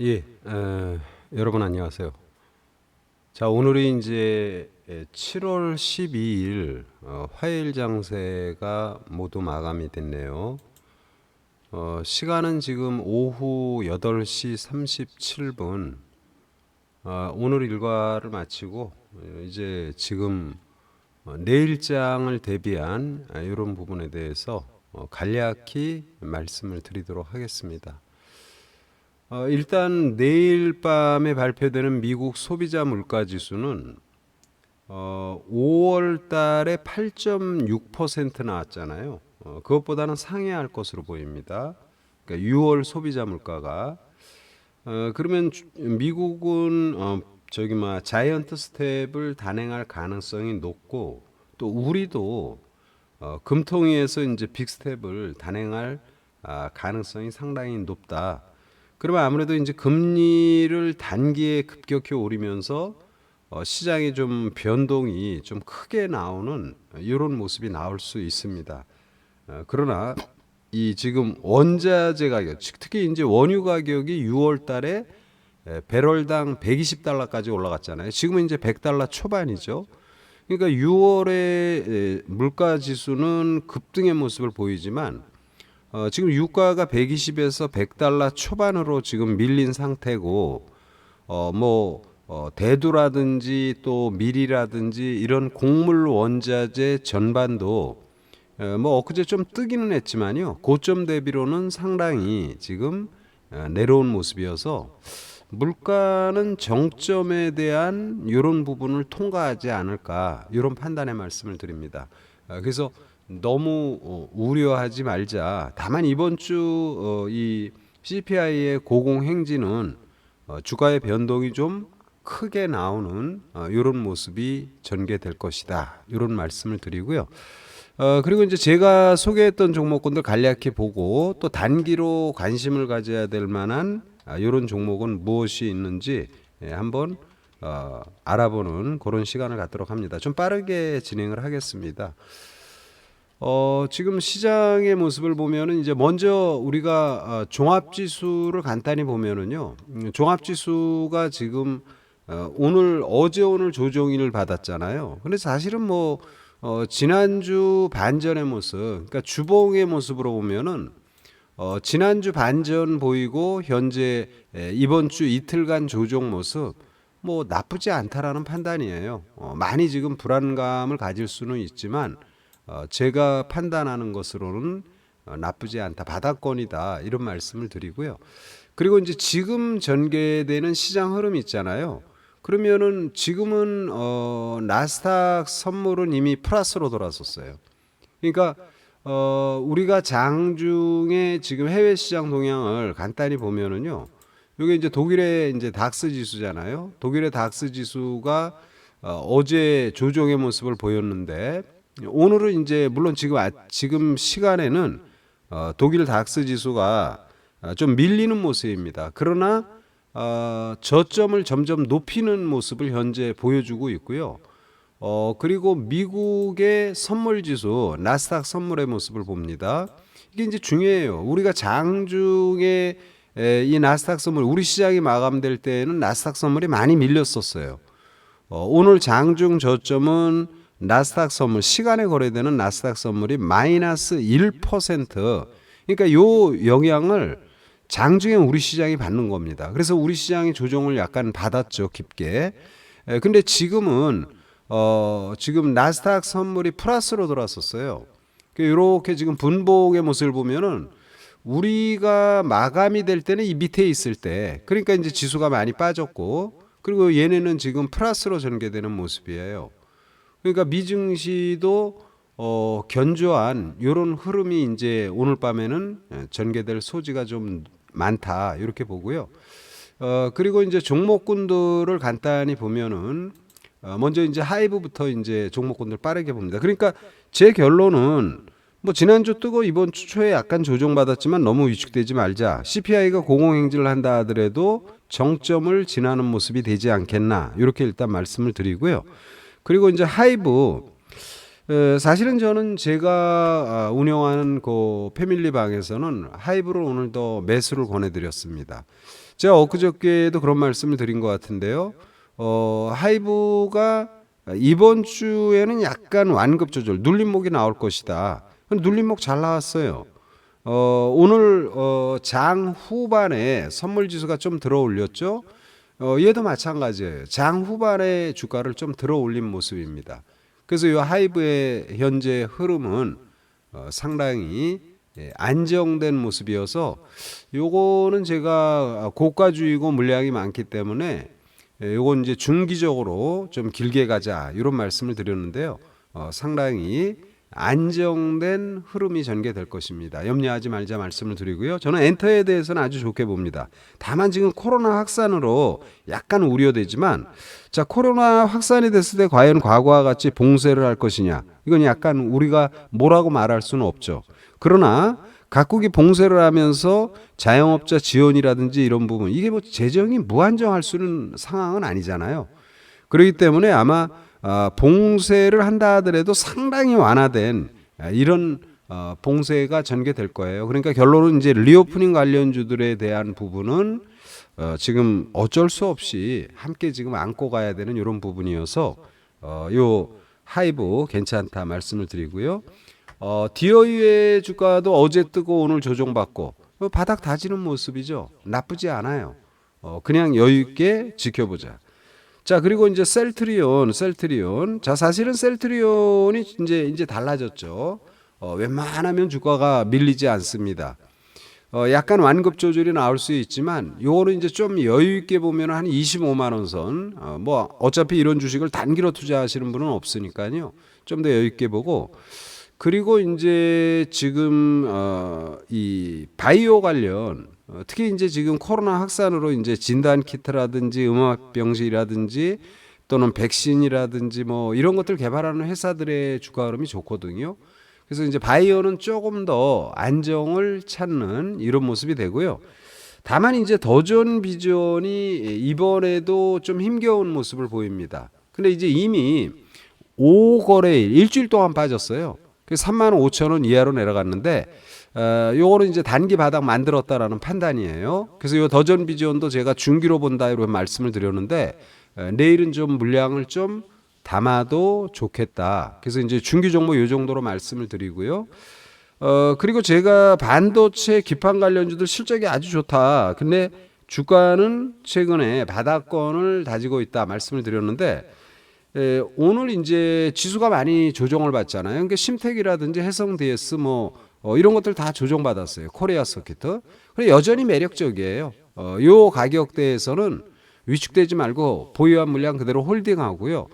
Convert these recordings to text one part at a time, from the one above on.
예, 에, 여러분 안녕하세요. 자, 오늘이 이제 7월 12일 어, 화요일 장세가 모두 마감이 됐네요. 어, 시간은 지금 오후 8시 37분. 어, 오늘 일과를 마치고 어, 이제 지금 어, 내일장을 대비한 아, 이런 부분에 대해서 어, 간략히 말씀을 드리도록 하겠습니다. 어, 일단 내일 밤에 발표되는 미국 소비자 물가 지수는 어, 5월 달에 8.6% 나왔잖아요. 어, 그것보다는 상회할 것으로 보입니다. 그러니까 6월 소비자 물가가 어, 그러면 주- 미국은 어, 저기 막 자이언트 스텝을 단행할 가능성이 높고 또 우리도 어, 금통위에서 이제 빅 스텝을 단행할 아, 가능성이 상당히 높다. 그러면 아무래도 이제 금리를 단기에 급격히 오르면서 어, 시장에 좀 변동이 좀 크게 나오는 이런 모습이 나올 수 있습니다. 어, 그러나 이 지금 원자재 가격, 즉- 특히 이제 원유 가격이 6월 달에 에, 배럴당 120달러까지 올라갔잖아요. 지금은 이제 100달러 초반이죠. 그러니까 6월에 물가 지수는 급등의 모습을 보이지만 어, 지금 유가가 120에서 100달러 초반으로 지금 밀린 상태고 어, 뭐 어, 대두라든지 또 밀이라든지 이런 곡물 원자재 전반도 어, 뭐 엊그제 좀 뜨기는 했지만요. 고점 대비로는 상당히 지금 어, 내려온 모습이어서 물가는 정점에 대한 이런 부분을 통과하지 않을까 이런 판단의 말씀을 드립니다. 어, 그래서 너무 어, 우려하지 말자. 다만 이번 주 이 CPI의 고공 행진은 어, 주가의 변동이 좀 크게 나오는 어, 이런 모습이 전개될 것이다. 이런 말씀을 드리고요. 어, 그리고 이제 제가 소개했던 종목군들 간략히 보고 또 단기로 관심을 가져야 될 만한 아, 이런 종목은 무엇이 있는지 예, 한번 어, 알아보는 그런 시간을 갖도록 합니다. 좀 빠르게 진행을 하겠습니다. 어, 지금 시장의 모습을 보면은 이제 먼저 우리가 어, 종합 지수를 간단히 보면은요. 음, 종합 지수가 지금 어, 오늘 어제 오늘 조정인을 받았잖아요. 근데 사실은 뭐 어, 지난주 반전의 모습, 그러니까 주봉의 모습으로 보면은 어, 지난주 반전 보이고 현재 에, 이번 주 이틀간 조정 모습 뭐 나쁘지 않다라는 판단이에요. 어, 많이 지금 불안감을 가질 수는 있지만 어, 제가 판단하는 것으로는 어, 나쁘지 않다, 바닥권이다 이런 말씀을 드리고요. 그리고 이제 지금 전개되는 시장 흐름 있잖아요. 그러면은 지금은 어, 나스닥 선물은 이미 플러스로 돌아섰어요. 그러니까 어, 우리가 장중에 지금 해외 시장 동향을 간단히 보면은요. 이게 이제 독일의 이제 닥스 지수잖아요. 독일의 닥스 지수가 어, 어제 조정의 모습을 보였는데 오늘은 이제 물론 지금 아, 지금 시간에는 어, 독일 닥스 지수가 어, 좀 밀리는 모습입니다. 그러나 어, 저점을 점점 높이는 모습을 현재 보여주고 있고요. 어, 그리고 미국의 선물 지수, 나스닥 선물의 모습을 봅니다. 이게 이제 중요해요. 우리가 장중에 에, 이 나스닥 선물, 우리 시장이 마감될 때는 나스닥 선물이 많이 밀렸었어요. 어, 오늘 장중 저점은 나스닥 선물, 시간에 거래되는 나스닥 선물이 마이너스 1%. 그러니까 요 영향을 장중에 우리 시장이 받는 겁니다. 그래서 우리 시장이 조정을 약간 받았죠, 깊게. 에, 근데 지금은 어, 지금 나스닥 선물이 플러스로 돌아섰어요. 이렇게 지금 분봉의 모습을 보면은 우리가 마감이 될 때는 이 밑에 있을 때, 그러니까 이제 지수가 많이 빠졌고, 그리고 얘네는 지금 플러스로 전개되는 모습이에요. 그러니까 미증시도 어, 견조한 이런 흐름이 이제 오늘 밤에는 예, 전개될 소지가 좀 많다 이렇게 보고요. 어, 그리고 이제 종목군들을 간단히 보면은 어, 먼저 이제 하이브부터 이제 종목군들 빠르게 봅니다. 그러니까 제 결론은 뭐 지난주 뜨고 이번 주 초에 약간 조정받았지만 너무 위축되지 말자. CPI가 공공행진을 한다 하더라도 정점을 지나는 모습이 되지 않겠나 이렇게 일단 말씀을 드리고요. 그리고 이제 하이브 에, 사실은 저는 제가 아, 운영하는 그 패밀리 방에서는 하이브를 오늘 더 매수를 권해드렸습니다. 제가 엊그저께도 그런 말씀을 드린 것 같은데요. 어, 하이브가 이번 주에는 약간 완급 조절, 눌림목이 나올 것이다. 눌림목 잘 나왔어요. 어, 오늘 어, 장 후반에 선물 지수가 좀 들어 올렸죠. 어, 얘도 마찬가지예요. 장 후반에 주가를 좀 들어 올린 모습입니다. 그래서 이 하이브의 현재 흐름은 어, 상당히 예, 안정된 모습이어서 요거는 제가 고가주의고 물량이 많기 때문에 예, 요건 이제 중기적으로 좀 길게 가자 이런 말씀을 드렸는데요. 어, 상당히 안정된 흐름이 전개될 것입니다. 염려하지 말자 말씀을 드리고요. 저는 엔터에 대해서는 아주 좋게 봅니다. 다만 지금 코로나 확산으로 약간 우려되지만 자 코로나 확산이 됐을 때 과연 과거와 같이 봉쇄를 할 것이냐 이건 약간 우리가 뭐라고 말할 수는 없죠. 그러나 각국이 봉쇄를 하면서 자영업자 지원이라든지 이런 부분 이게 뭐 재정이 무한정할 수는 상황은 아니잖아요. 그렇기 때문에 아마 아, 봉쇄를 한다 하더라도 상당히 완화된 아, 이런 어, 봉쇄가 전개될 거예요. 그러니까 결론은 이제 리오프닝 관련주들에 대한 부분은 어, 지금 어쩔 수 없이 함께 지금 안고 가야 되는 이런 부분이어서 어, 요 하이브 괜찮다 말씀을 드리고요. 어, 디어유의 주가도 어제 뜨고 오늘 조정받고 어, 바닥 다지는 모습이죠. 나쁘지 않아요. 어, 그냥 여유 있게 지켜보자. 자 그리고 이제 셀트리온, 셀트리온. 자 사실은 셀트리온이 이제 이제 달라졌죠. 어, 웬만하면 주가가 밀리지 않습니다. 어, 약간 완급 조절이 나올 수 있지만 요거는 이제 좀 여유 있게 보면 한 25만 원 선. 어, 뭐 어차피 이런 주식을 단기로 투자하시는 분은 없으니까요. 좀 더 여유 있게 보고 그리고 이제 지금 어, 이 바이오 관련 어, 특히 이제 지금 코로나 확산으로 이제 진단 키트라든지 음압 병실이라든지 또는 백신이라든지 뭐 이런 것들 개발하는 회사들의 주가 흐름이 좋거든요. 그래서 이제 바이오는 조금 더 안정을 찾는 이런 모습이 되고요. 다만 이제 더존 비전이 이번에도 좀 힘겨운 모습을 보입니다. 근데 이제 이미 5거래일 일주일 동안 빠졌어요. 그 3만 5천 원 이하로 내려갔는데 어, 요거는 이제 단기 바닥 만들었다라는 판단이에요. 그래서 요 더전 비전도 제가 중기로 본다 이렇게 말씀을 드렸는데 어, 내일은 좀 물량을 좀 담아도 좋겠다. 그래서 이제 중기 종목 요 정도로 말씀을 드리고요. 어 그리고 제가 반도체 기판 관련주들 실적이 아주 좋다. 근데 주가는 최근에 바닥권을 다지고 있다 말씀을 드렸는데 에, 오늘 이제 지수가 많이 조정을 받잖아요. 그러니까 심택이라든지 해성 DS 뭐 어, 이런 것들 다 조정받았어요. 코리아 서키트. 그래 여전히 매력적이에요. 어, 요 가격대에서는 위축되지 말고 보유한 물량 그대로 홀딩하고요.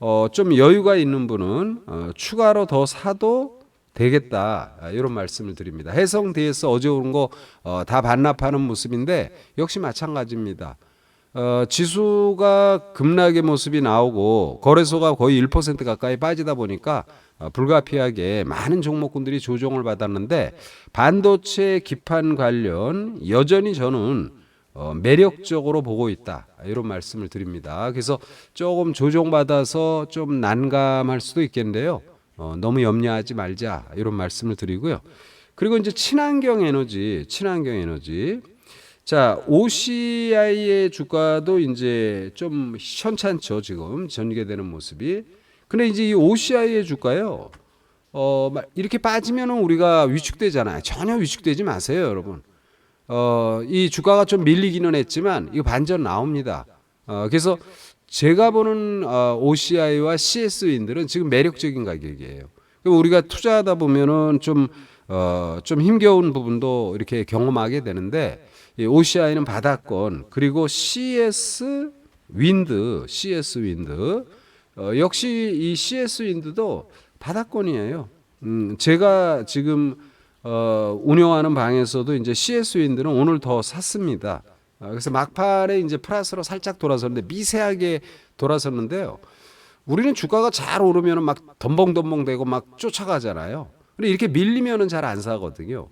어, 좀 여유가 있는 분은 어, 추가로 더 사도 되겠다 아, 이런 말씀을 드립니다. 해성 DS 어제 오른 거다 어, 다 반납하는 모습인데 역시 마찬가지입니다. 어, 지수가 급락의 모습이 나오고 거래소가 거의 1% 가까이 빠지다 보니까 어, 불가피하게 많은 종목군들이 조정을 받았는데 반도체 기판 관련 여전히 저는 어, 매력적으로 보고 있다 이런 말씀을 드립니다. 그래서 조금 조정받아서 좀 난감할 수도 있겠는데요. 어, 너무 염려하지 말자 이런 말씀을 드리고요. 그리고 이제 친환경 에너지, 친환경 에너지. 자, OCI의 주가도 이제 좀 현찮죠, 지금 전개되는 모습이. 근데 이제 이 OCI의 주가요. 어, 막 이렇게 빠지면은 우리가 위축되잖아요. 전혀 위축되지 마세요, 여러분. 어, 이 주가가 좀 밀리기는 했지만 이거 반전 나옵니다. 어, 그래서 제가 보는 어, OCI와 CS인들은 지금 매력적인 가격이에요. 우리가 투자하다 보면은 좀 어, 좀 힘겨운 부분도 이렇게 경험하게 되는데 이 OCI는 바닥권 그리고 CS 윈드, CS 윈드 어, 역시 이 CS 윈드도 바닥권이에요. 음, 제가 지금 어, 운영하는 방에서도 이제 CS 윈드는 오늘 더 샀습니다. 어, 그래서 막판에 이제 플러스로 살짝 돌아섰는데 미세하게 돌아섰는데요. 우리는 주가가 잘 오르면 막 덤벙덤벙대고 막 쫓아가잖아요. 근데 이렇게 밀리면은 잘 안 사거든요.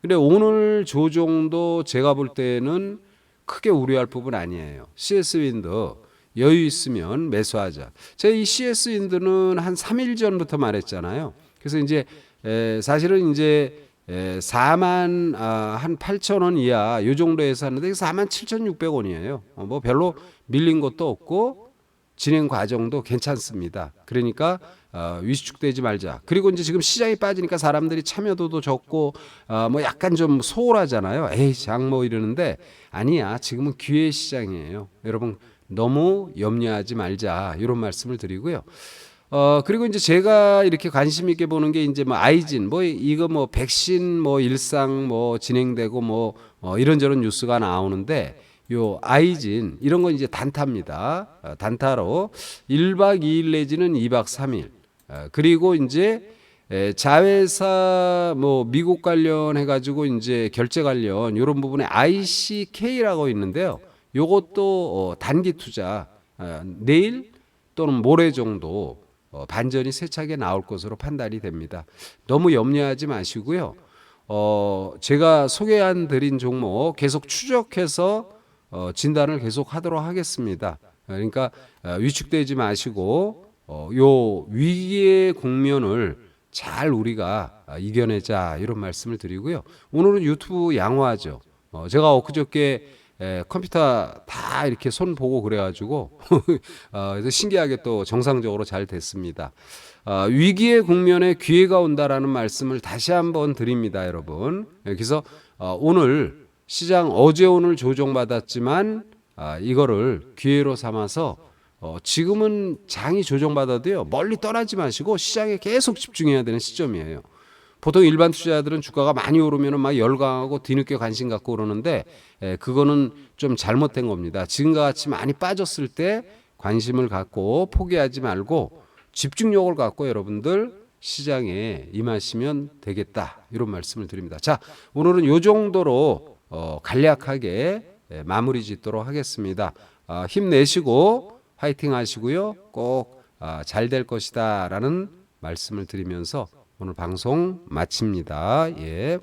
근데 오늘 조정도 제가 볼 때는 크게 우려할 부분 아니에요. CS 윈드 여유 있으면 매수하자. 제가 이 CS 윈드는 한 3일 전부터 말했잖아요. 그래서 이제 에, 사실은 이제 에, 4만 아, 한 8천 원 이하 요 정도에서 하는데 4만 7,600원이에요. 어, 뭐 별로 밀린 것도 없고 진행 과정도 괜찮습니다. 그러니까 어, 위축되지 말자. 그리고 이제 지금 시장이 빠지니까 사람들이 참여도도 적고 어, 뭐 약간 좀 소홀하잖아요. 에이 장뭐 이러는데 아니야. 지금은 기회 시장이에요. 여러분 너무 염려하지 말자 이런 말씀을 드리고요. 어 그리고 이제 제가 이렇게 관심 있게 보는 게 이제 뭐 아이진 뭐 이거 뭐 백신 뭐 일상 뭐 진행되고 뭐 어, 이런저런 뉴스가 나오는데 요 아이진 이런 건 이제 단타입니다. 어, 단타로 1박 2일 내지는 2박 3일. 어, 그리고 이제 에, 자회사 뭐 미국 관련해 가지고 이제 결제 관련 이런 부분에 ICK라고 있는데요. 요것도 어, 단기 투자 어, 내일 또는 모레 정도 어, 반전이 세차게 나올 것으로 판단이 됩니다. 너무 염려하지 마시고요. 어, 제가 소개한 드린 종목 계속 추적해서 어, 진단을 계속 하도록 하겠습니다. 그러니까 어, 위축되지 마시고 어, 요 위기의 국면을 잘 우리가 아, 이겨내자 이런 말씀을 드리고요. 오늘은 유튜브 양호하죠. 어, 제가 엊그저께 에, 컴퓨터 다 이렇게 손 보고 그래가지고 어, 신기하게 또 정상적으로 잘 됐습니다. 어, 위기의 국면에 기회가 온다라는 말씀을 다시 한번 드립니다, 여러분. 예, 그래서 어, 오늘 시장 어제 오늘 조정받았지만 아, 이거를 기회로 삼아서 어, 지금은 장이 조정받아도요 멀리 떠나지 마시고 시장에 계속 집중해야 되는 시점이에요. 보통 일반 투자자들은 주가가 많이 오르면 막 열광하고 뒤늦게 관심 갖고 그러는데 에, 그거는 좀 잘못된 겁니다. 지금과 같이 많이 빠졌을 때 관심을 갖고 포기하지 말고 집중력을 갖고 여러분들 시장에 임하시면 되겠다 이런 말씀을 드립니다. 자 오늘은 요 정도로 어, 간략하게 에, 마무리 짓도록 하겠습니다. 아, 힘내시고 화이팅 하시고요. 꼭 잘 될 것이다 라는 말씀을 드리면서 오늘 방송 마칩니다. 예.